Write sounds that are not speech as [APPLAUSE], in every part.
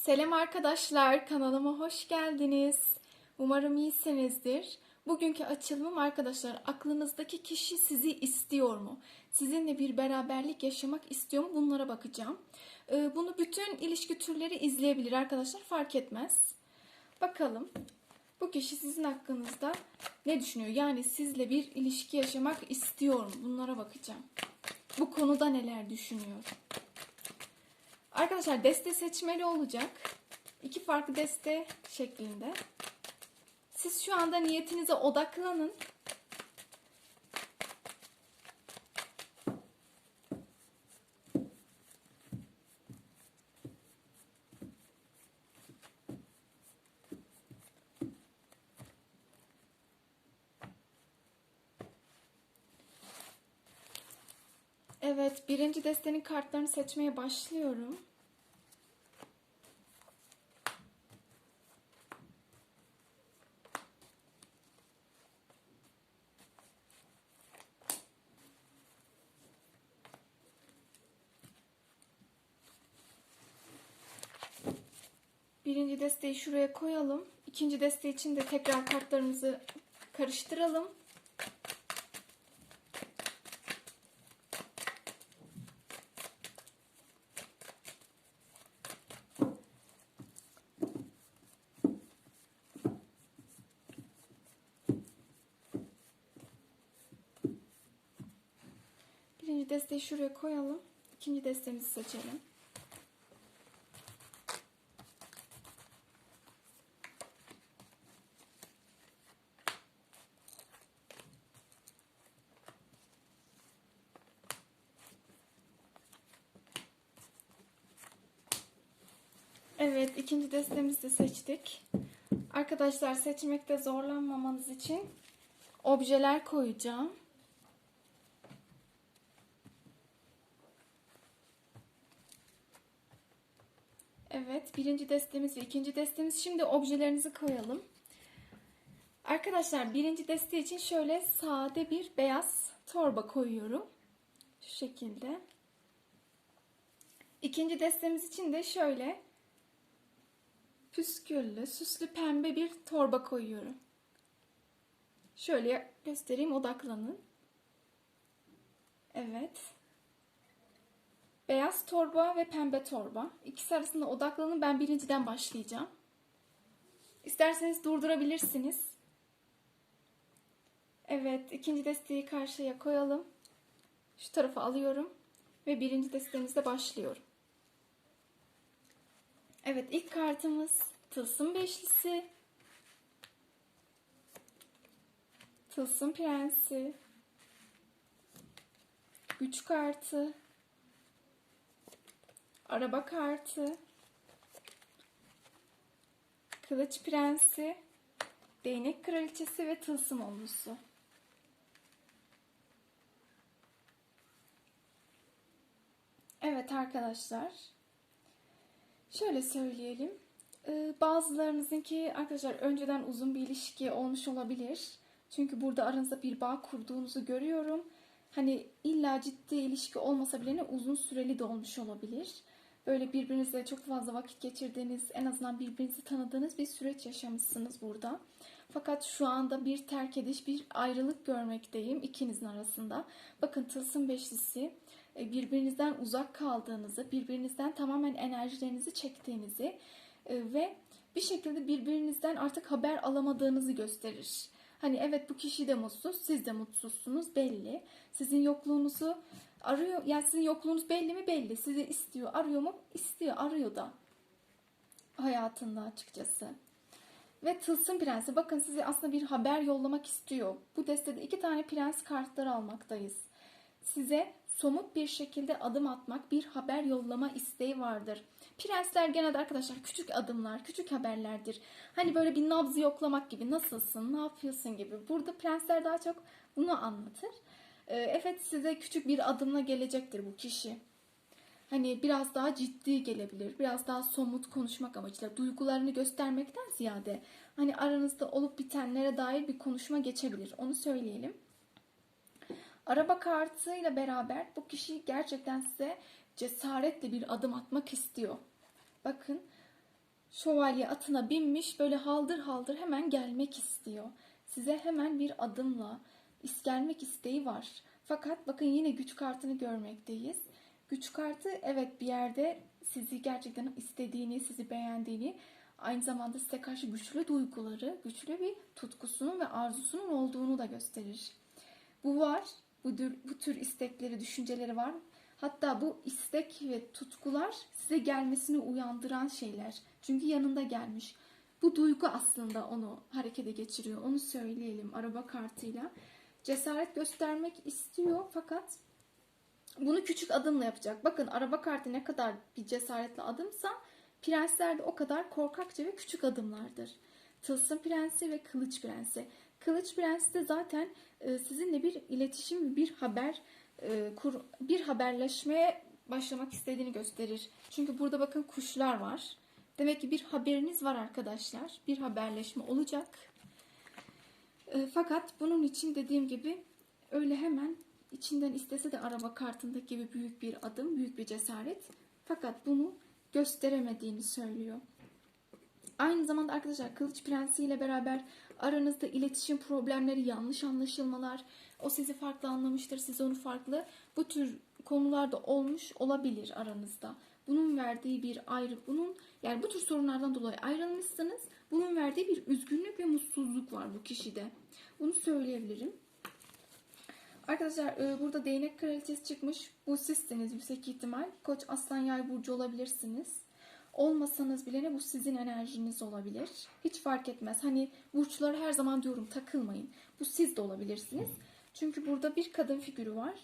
Selam arkadaşlar, kanalıma hoş geldiniz. Umarım iyisinizdir. Bugünkü açılımım arkadaşlar, aklınızdaki kişi sizi istiyor mu? Sizinle bir beraberlik yaşamak istiyor mu? Bunlara bakacağım. Ee, Bunu bütün ilişki türleri izleyebilir arkadaşlar, fark etmez. Bakalım, bu kişi sizin hakkınızda ne düşünüyor? Yani sizle bir ilişki yaşamak istiyor mu? Bunlara bakacağım. Bu konuda neler düşünüyor? Arkadaşlar deste seçmeli olacak. İki farklı deste şeklinde. Siz şu anda niyetinize odaklanın. Evet, birinci destenin kartlarını seçmeye başlıyorum. Birinci desteği şuraya koyalım. İkinci deste için de tekrar kartlarımızı karıştıralım. Birinci desteği şuraya koyalım. İkinci destemizi seçelim. Evet, ikinci destemizi de seçtik. Arkadaşlar seçmekte zorlanmamanız için objeler koyacağım. Evet, birinci destemiz ve ikinci destemiz. Şimdi objelerinizi koyalım. Arkadaşlar birinci deste için şöyle sade bir beyaz torba koyuyorum. Şu şekilde. İkinci destemiz için de şöyle püsküllü, süslü pembe bir torba koyuyorum. Şöyle göstereyim, odaklanın. Evet. Beyaz torba ve pembe torba. İkisi arasında odaklanın. Ben birinciden başlayacağım. İsterseniz durdurabilirsiniz. Evet, ikinci desteği karşıya koyalım. Şu tarafa alıyorum ve birinci destemizde başlıyorum. Evet, ilk kartımız Tılsım Beşlisi. Tılsım Prensi. Güç kartı. Araba kartı. Kılıç Prensi. Değnek Kraliçesi ve Tılsım Onlusu. Evet arkadaşlar. Şöyle söyleyelim. Ee, bazılarınızınki arkadaşlar önceden uzun bir ilişki olmuş olabilir. Çünkü burada aranızda bir bağ kurduğunuzu görüyorum. Hani illa ciddi ilişki olmasa bile ne uzun süreli de olmuş olabilir. Böyle birbirinizle çok fazla vakit geçirdiğiniz, en azından birbirinizi tanıdığınız bir süreç yaşamışsınız burada. Fakat şu anda bir terk ediş, bir ayrılık görmekteyim ikinizin arasında. Bakın tılsım beşlisi e, birbirinizden uzak kaldığınızı, birbirinizden tamamen enerjilerinizi çektiğinizi ve bir şekilde birbirinizden artık haber alamadığınızı gösterir. Hani evet bu kişi de mutsuz, siz de mutsuzsunuz belli. Sizin yokluğunuzu arıyor, yani sizin yokluğunuz belli mi belli. Sizi istiyor, arıyor mu? İstiyor, arıyor da hayatında açıkçası. Ve Tılsım Prensi bakın size aslında bir haber yollamak istiyor. Bu destede iki tane prens kartları almaktayız. Size somut bir şekilde adım atmak, bir haber yollama isteği vardır. Prensler genelde arkadaşlar küçük adımlar, küçük haberlerdir. Hani böyle bir nabzı yoklamak gibi, nasılsın, ne yapıyorsun gibi. Burada prensler daha çok bunu anlatır. Ee, Evet size küçük bir adımla gelecektir bu kişi. Hani biraz daha ciddi gelebilir, biraz daha somut konuşmak amacıyla, duygularını göstermekten ziyade hani aranızda olup bitenlere dair bir konuşma geçebilir. Onu söyleyelim. Araba kartıyla beraber bu kişi gerçekten size cesaretle bir adım atmak istiyor. Bakın Şövalye atına binmiş böyle haldır haldır hemen gelmek istiyor. Size hemen bir adımla gelmek isteği var. Fakat bakın yine güç kartını görmekteyiz. Güç kartı evet bir yerde sizi gerçekten istediğini, sizi beğendiğini, aynı zamanda size karşı güçlü duyguları, güçlü bir tutkusunun ve arzusunun olduğunu da gösterir. Bu var. Bu tür, bu tür istekleri, düşünceleri var. Hatta bu istek ve tutkular size gelmesini uyandıran şeyler. Çünkü yanında gelmiş. Bu duygu aslında onu harekete geçiriyor. Onu söyleyelim araba kartıyla. Cesaret göstermek istiyor fakat bunu küçük adımla yapacak. Bakın araba kartı ne kadar bir cesaretli adımsa prensler de o kadar korkakça ve küçük adımlardır. Tılsım prensi ve kılıç prensi. Kılıç prensi de zaten e, sizinle bir iletişim, bir haber, e, bir haberleşmeye başlamak istediğini gösterir. Çünkü burada bakın kuşlar var. Demek ki bir haberiniz var arkadaşlar. Bir haberleşme olacak. E, fakat bunun için dediğim gibi öyle hemen içinden istese de araba kartındaki gibi büyük bir adım, büyük bir cesaret. Fakat bunu gösteremediğini söylüyor. Aynı zamanda arkadaşlar Kılıç Prensi ile beraber aranızda iletişim problemleri, yanlış anlaşılmalar, o sizi farklı anlamıştır, siz onu farklı. Bu tür konularda olmuş olabilir aranızda. Bunun verdiği bir ayrı, bunun yani bu tür sorunlardan dolayı ayrılmışsınız. Bunun verdiği bir üzgünlük ve mutsuzluk var bu kişide. Bunu söyleyebilirim. Arkadaşlar e, burada değnek kraliçesi çıkmış. Bu sizsiniz yüksek ihtimal. Koç aslan yay burcu olabilirsiniz. Olmasanız bile ne bu sizin enerjiniz olabilir. Hiç fark etmez. Hani burçlara her zaman diyorum takılmayın. Bu siz de olabilirsiniz. Çünkü burada bir kadın figürü var.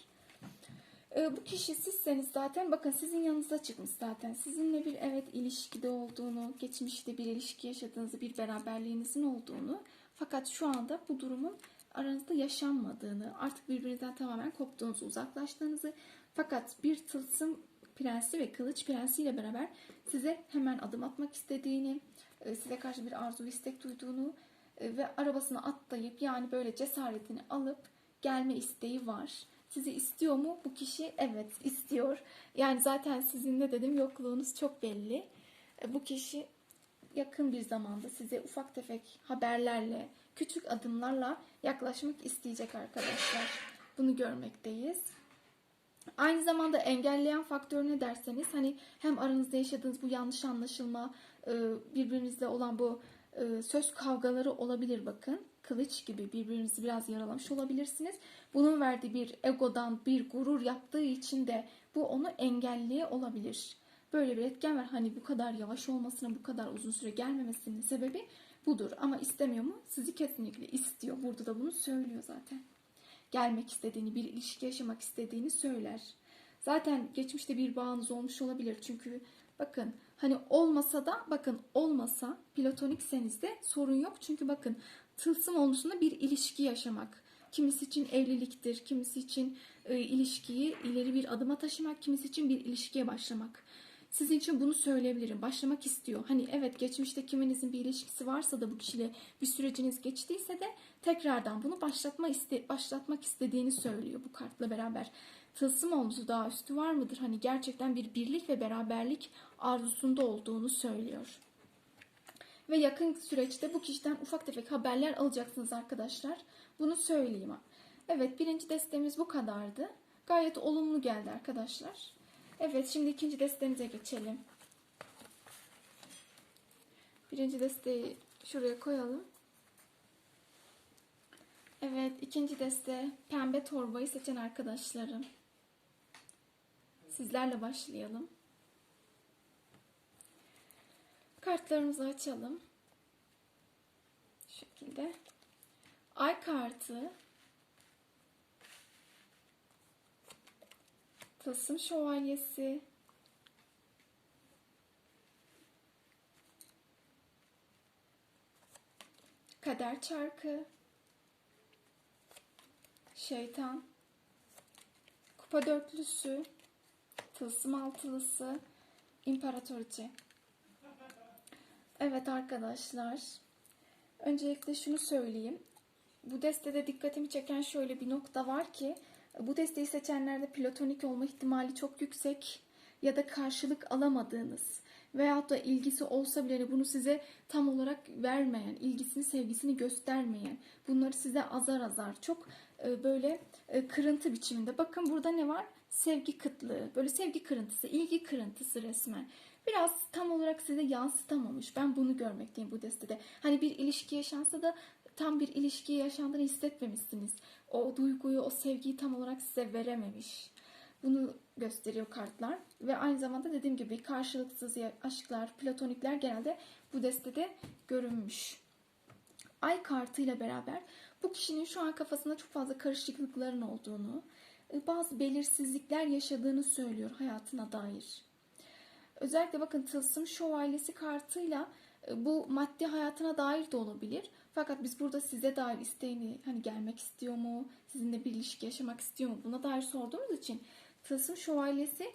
E, bu kişi sizseniz zaten bakın sizin yanınıza çıkmış zaten. Sizinle bir evet ilişkide olduğunu, geçmişte bir ilişki yaşadığınızı, bir beraberliğinizin olduğunu fakat şu anda bu durumun aranızda yaşanmadığını, artık birbirinizden tamamen koptuğunuzu, uzaklaştığınızı fakat bir tılsım prensi ve kılıç prensi ile beraber size hemen adım atmak istediğini, e, size karşı bir arzu ve istek duyduğunu e, ve arabasına atlayıp yani böyle cesaretini alıp gelme isteği var. Sizi istiyor mu bu kişi? Evet istiyor. Yani zaten sizin ne dedim yokluğunuz çok belli. E, Bu kişi yakın bir zamanda size ufak tefek haberlerle, küçük adımlarla yaklaşmak isteyecek arkadaşlar. Bunu görmekteyiz. Aynı zamanda engelleyen faktör ne derseniz hani hem aranızda yaşadığınız bu yanlış anlaşılma, e, birbirinizle olan bu e, söz kavgaları olabilir bakın. Kılıç gibi birbirinizi biraz yaralamış olabilirsiniz. Bunun verdiği bir egodan bir gurur yaptığı için de bu onu engelleye olabilir. Böyle bir etken var. Hani bu kadar yavaş olmasına, bu kadar uzun süre gelmemesinin sebebi budur. Ama istemiyor mu? Sizi kesinlikle istiyor. Burada da bunu söylüyor zaten. Gelmek istediğini, bir ilişki yaşamak istediğini söyler. Zaten geçmişte bir bağınız olmuş olabilir. Çünkü bakın hani olmasa da bakın olmasa platonikseniz de sorun yok. Çünkü bakın tılsım olmuşunda bir ilişki yaşamak. Kimisi için evliliktir, kimisi için e, ilişkiyi ileri bir adıma taşımak, kimisi için bir ilişkiye başlamak. Sizin için bunu söyleyebilirim. Başlamak istiyor. Hani evet geçmişte kiminizin bir ilişkisi varsa da bu kişiyle bir süreciniz geçtiyse de tekrardan bunu başlatma iste başlatmak istediğini söylüyor bu kartla beraber. Tılsım omzu daha üstü var mıdır? Hani gerçekten bir birlik ve beraberlik arzusunda olduğunu söylüyor. Ve yakın süreçte bu kişiden ufak tefek haberler alacaksınız arkadaşlar. Bunu söyleyeyim. Evet birinci destemiz bu kadardı. Gayet olumlu geldi arkadaşlar. Evet şimdi ikinci destemize geçelim. Birinci desteği şuraya koyalım. Evet ikinci deste pembe torbayı seçen arkadaşlarım. Sizlerle başlayalım. Kartlarımızı açalım. Şu şekilde. Ay kartı. Tılsım şövalyesi. Kader çarkı. Şeytan. Kupa dörtlüsü. Tılsım altılısı. İmparatoriçe. Evet arkadaşlar. Öncelikle şunu söyleyeyim. Bu destede dikkatimi çeken şöyle bir nokta var ki bu desteği seçenlerde platonik olma ihtimali çok yüksek ya da karşılık alamadığınız veyahut da ilgisi olsa bile hani bunu size tam olarak vermeyen, ilgisini, sevgisini göstermeyen, bunları size azar azar çok e, böyle e, kırıntı biçiminde. Bakın burada ne var? Sevgi kıtlığı, böyle sevgi kırıntısı, ilgi kırıntısı resmen. Biraz tam olarak size yansıtamamış. Ben bunu görmekteyim bu destede. Hani bir ilişki yaşansa da tam bir ilişki yaşandığını hissetmemişsiniz. O duyguyu, o sevgiyi tam olarak size verememiş. Bunu gösteriyor kartlar. Ve aynı zamanda dediğim gibi karşılıksız aşklar, platonikler genelde bu destede görünmüş. Ay kartıyla beraber bu kişinin şu an kafasında çok fazla karışıklıkların olduğunu, e, bazı belirsizlikler yaşadığını söylüyor hayatına dair. Özellikle bakın tılsım şövalyesi kartıyla e, bu maddi hayatına dair de olabilir. Fakat biz burada size dair isteğini hani gelmek istiyor mu, sizinle bir ilişki yaşamak istiyor mu buna dair sorduğumuz için tılsım şövalyesi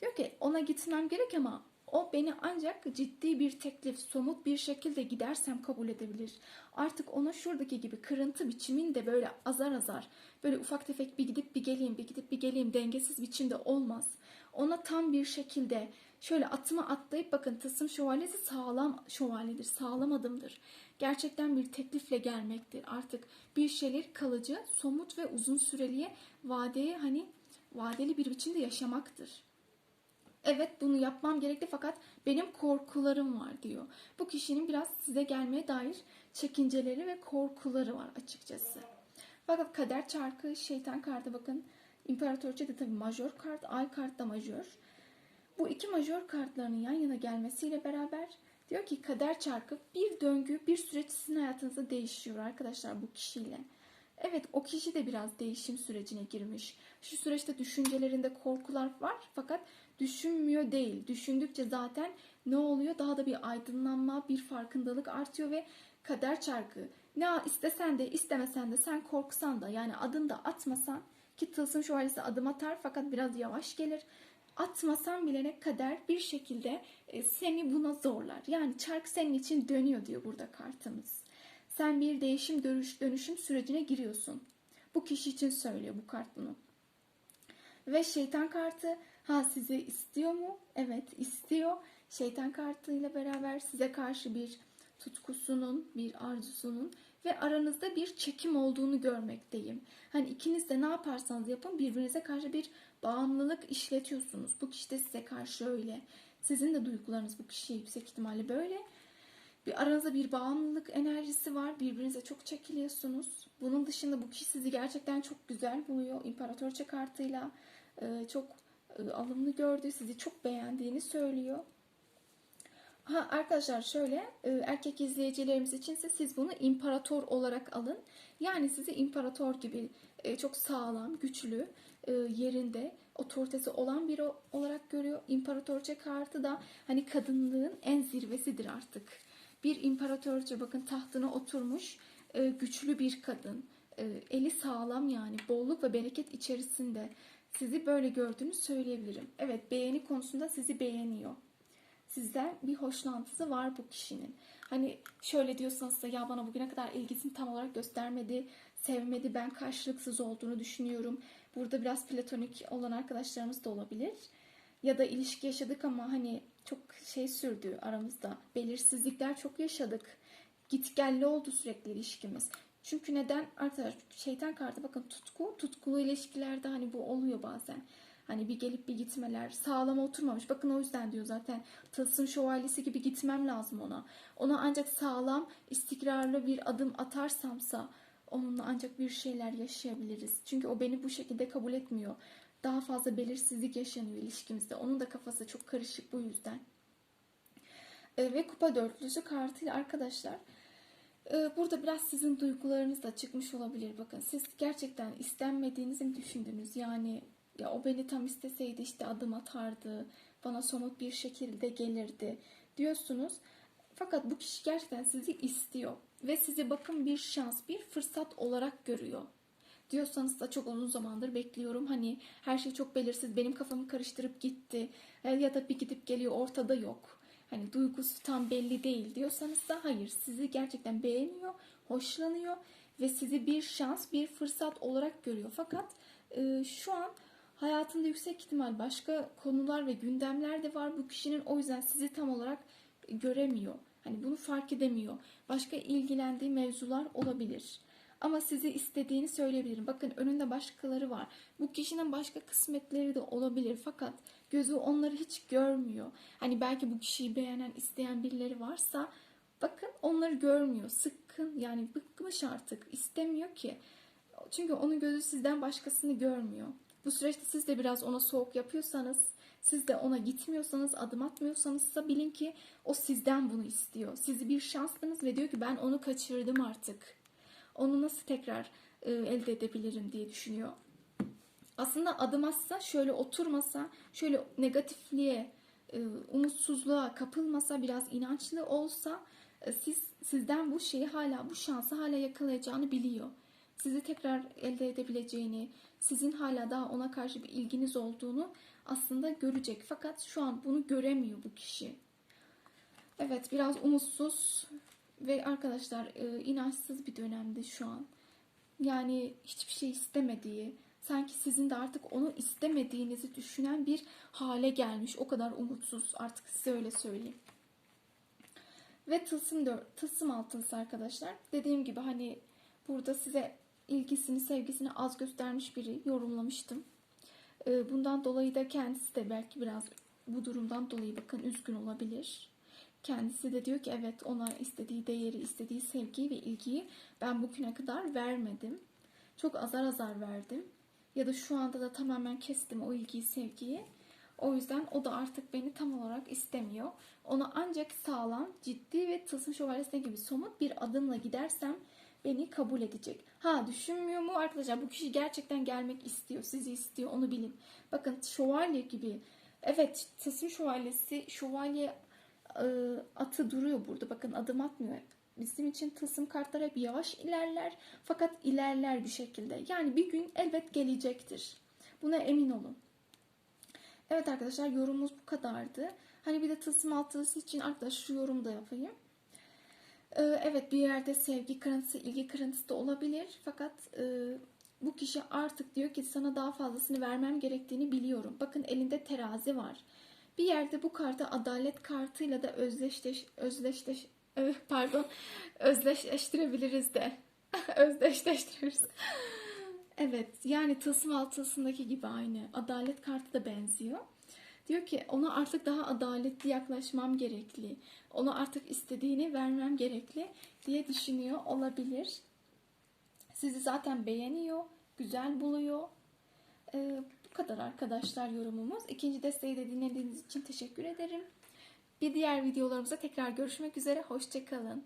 diyor ki ona gitmem gerek ama o beni ancak ciddi bir teklif, somut bir şekilde gidersem kabul edebilir. Artık ona şuradaki gibi kırıntı biçiminde böyle azar azar, böyle ufak tefek bir gidip bir geleyim, bir gidip bir geleyim dengesiz biçimde olmaz. Ona tam bir şekilde şöyle atıma atlayıp bakın tılsım şövalyesi sağlam şövalyedir, sağlam adımdır. Gerçekten bir teklifle gelmektir. Artık bir şeyler kalıcı, somut ve uzun süreliye vadeye hani vadeli bir biçimde yaşamaktır. Evet bunu yapmam gerekli fakat benim korkularım var diyor. Bu kişinin biraz size gelmeye dair çekinceleri ve korkuları var açıkçası. Fakat kader çarkı, şeytan kartı bakın. İmparatorça da tabii majör kart, ay kart da majör. Bu iki majör kartlarının yan yana gelmesiyle beraber diyor ki kader çarkı bir döngü, bir süreç sizin hayatınızda değişiyor arkadaşlar bu kişiyle. Evet o kişi de biraz değişim sürecine girmiş. Şu süreçte düşüncelerinde korkular var fakat düşünmüyor değil. Düşündükçe zaten ne oluyor? Daha da bir aydınlanma, bir farkındalık artıyor ve kader çarkı. Ne istesen de istemesen de sen korksan da yani adını da atmasan ki tılsım şövalyesi adım atar fakat biraz yavaş gelir. Atmasan bile ne kader bir şekilde e, seni buna zorlar. Yani çark senin için dönüyor diyor burada kartımız. Sen bir değişim dönüş, dönüşüm sürecine giriyorsun. Bu kişi için söylüyor bu kart bunu. Ve şeytan kartı ha sizi istiyor mu? Evet istiyor. Şeytan kartıyla beraber size karşı bir tutkusunun, bir arzusunun ve aranızda bir çekim olduğunu görmekteyim. Hani ikiniz de ne yaparsanız yapın birbirinize karşı bir bağımlılık işletiyorsunuz. Bu kişi de size karşı öyle. Sizin de duygularınız bu kişiye yüksek ihtimalle böyle. Bir aranızda bir bağımlılık enerjisi var. Birbirinize çok çekiliyorsunuz. Bunun dışında bu kişi sizi gerçekten çok güzel buluyor. İmparatorça kartıyla e, çok e, alımlı gördü. Sizi çok beğendiğini söylüyor. Ha arkadaşlar şöyle e, erkek izleyicilerimiz içinse siz bunu imparator olarak alın. Yani sizi imparator gibi çok sağlam, güçlü, yerinde otoritesi olan biri olarak görüyor. İmparatorça kartı da hani kadınlığın en zirvesidir artık. Bir imparatorça bakın tahtına oturmuş e, güçlü bir kadın. E, eli sağlam yani bolluk ve bereket içerisinde. Sizi böyle gördüğünü söyleyebilirim. Evet beğeni konusunda sizi beğeniyor sizden bir hoşlantısı var bu kişinin. Hani şöyle diyorsanız da ya bana bugüne kadar ilgisini tam olarak göstermedi, sevmedi, ben karşılıksız olduğunu düşünüyorum. Burada biraz platonik olan arkadaşlarımız da olabilir. Ya da ilişki yaşadık ama hani çok şey sürdü aramızda. Belirsizlikler çok yaşadık. Gitgelli oldu sürekli ilişkimiz. Çünkü neden? Arkadaşlar şeytan kartı bakın tutku, tutkulu ilişkilerde hani bu oluyor bazen. Hani bir gelip bir gitmeler sağlam oturmamış. Bakın o yüzden diyor zaten tılsım şövalyesi gibi gitmem lazım ona. Ona ancak sağlam, istikrarlı bir adım atarsamsa onunla ancak bir şeyler yaşayabiliriz. Çünkü o beni bu şekilde kabul etmiyor. Daha fazla belirsizlik yaşanıyor ilişkimizde. Onun da kafası çok karışık bu yüzden. E, ve kupa dörtlüsü kartıyla arkadaşlar e, burada biraz sizin duygularınız da çıkmış olabilir. Bakın siz gerçekten istenmediğinizi mi düşündünüz? Yani ya o beni tam isteseydi işte adım atardı, bana somut bir şekilde gelirdi diyorsunuz. Fakat bu kişi gerçekten sizi istiyor ve sizi bakın bir şans, bir fırsat olarak görüyor. Diyorsanız da çok uzun zamandır bekliyorum. Hani her şey çok belirsiz, benim kafamı karıştırıp gitti E, ya da bir gidip geliyor ortada yok. Hani duygusu tam belli değil diyorsanız da hayır. Sizi gerçekten beğeniyor, hoşlanıyor ve sizi bir şans, bir fırsat olarak görüyor. Fakat e, şu an hayatında yüksek ihtimal başka konular ve gündemler de var. Bu kişinin o yüzden sizi tam olarak göremiyor. Hani bunu fark edemiyor. Başka ilgilendiği mevzular olabilir. Ama sizi istediğini söyleyebilirim. Bakın önünde başkaları var. Bu kişinin başka kısmetleri de olabilir. Fakat gözü onları hiç görmüyor. Hani belki bu kişiyi beğenen, isteyen birileri varsa bakın onları görmüyor. Sıkkın yani bıkmış artık. istemiyor ki. Çünkü onun gözü sizden başkasını görmüyor. Bu süreçte siz de biraz ona soğuk yapıyorsanız, siz de ona gitmiyorsanız, adım atmıyorsanız da bilin ki o sizden bunu istiyor. Sizi bir şanslınız ve diyor ki ben onu kaçırdım artık. Onu nasıl tekrar e, elde edebilirim diye düşünüyor. Aslında adım atsa, şöyle oturmasa, şöyle negatifliğe, e, umutsuzluğa kapılmasa, biraz inançlı olsa e, siz sizden bu şeyi hala, bu şansı hala yakalayacağını biliyor. Sizi tekrar elde edebileceğini, sizin hala daha ona karşı bir ilginiz olduğunu aslında görecek. Fakat şu an bunu göremiyor bu kişi. Evet, biraz umutsuz ve arkadaşlar e, inançsız bir dönemde şu an. Yani hiçbir şey istemediği, sanki sizin de artık onu istemediğinizi düşünen bir hale gelmiş. O kadar umutsuz artık size öyle söyleyeyim. Ve tılsım, tılsım altınsı arkadaşlar. Dediğim gibi hani burada size ilgisini, sevgisini az göstermiş biri yorumlamıştım. Ee, Bundan dolayı da kendisi de belki biraz bu durumdan dolayı bakın üzgün olabilir. Kendisi de diyor ki evet ona istediği değeri, istediği sevgiyi ve ilgiyi ben bugüne kadar vermedim. Çok azar azar verdim. Ya da şu anda da tamamen kestim o ilgiyi, sevgiyi. O yüzden o da artık beni tam olarak istemiyor. Ona ancak sağlam, ciddi ve tılsım şövalyesi gibi somut bir adımla gidersem beni kabul edecek. Ha düşünmüyor mu arkadaşlar? Bu kişi gerçekten gelmek istiyor, sizi istiyor, onu bilin. Bakın şövalye gibi. Evet, tılsım şövalyesi, şövalye e, atı duruyor burada. Bakın adım atmıyor. Bizim için tılsım kartlar hep yavaş ilerler fakat ilerler bir şekilde. Yani bir gün elbet gelecektir. Buna emin olun. Evet arkadaşlar yorumumuz bu kadardı. Hani bir de tılsım altısı için arkadaşlar şu yorumu da yapayım. Ee, evet bir yerde sevgi kırıntısı, ilgi kırıntısı da olabilir. Fakat e, bu kişi artık diyor ki sana daha fazlasını vermem gerektiğini biliyorum. Bakın elinde terazi var. Bir yerde bu kartı adalet kartıyla da özdeşleş, özdeşleş, ö, pardon, [LAUGHS] özdeşleştirebiliriz de. [LAUGHS] Özdeşleştiririz. Evet yani tılsım altısındaki gibi aynı. Adalet kartı da benziyor. Diyor ki ona artık daha adaletli yaklaşmam gerekli. Ona artık istediğini vermem gerekli diye düşünüyor olabilir. Sizi zaten beğeniyor, güzel buluyor. Ee, bu kadar arkadaşlar yorumumuz. İkinci desteği de dinlediğiniz için teşekkür ederim. Bir diğer videolarımızda tekrar görüşmek üzere. Hoşçakalın.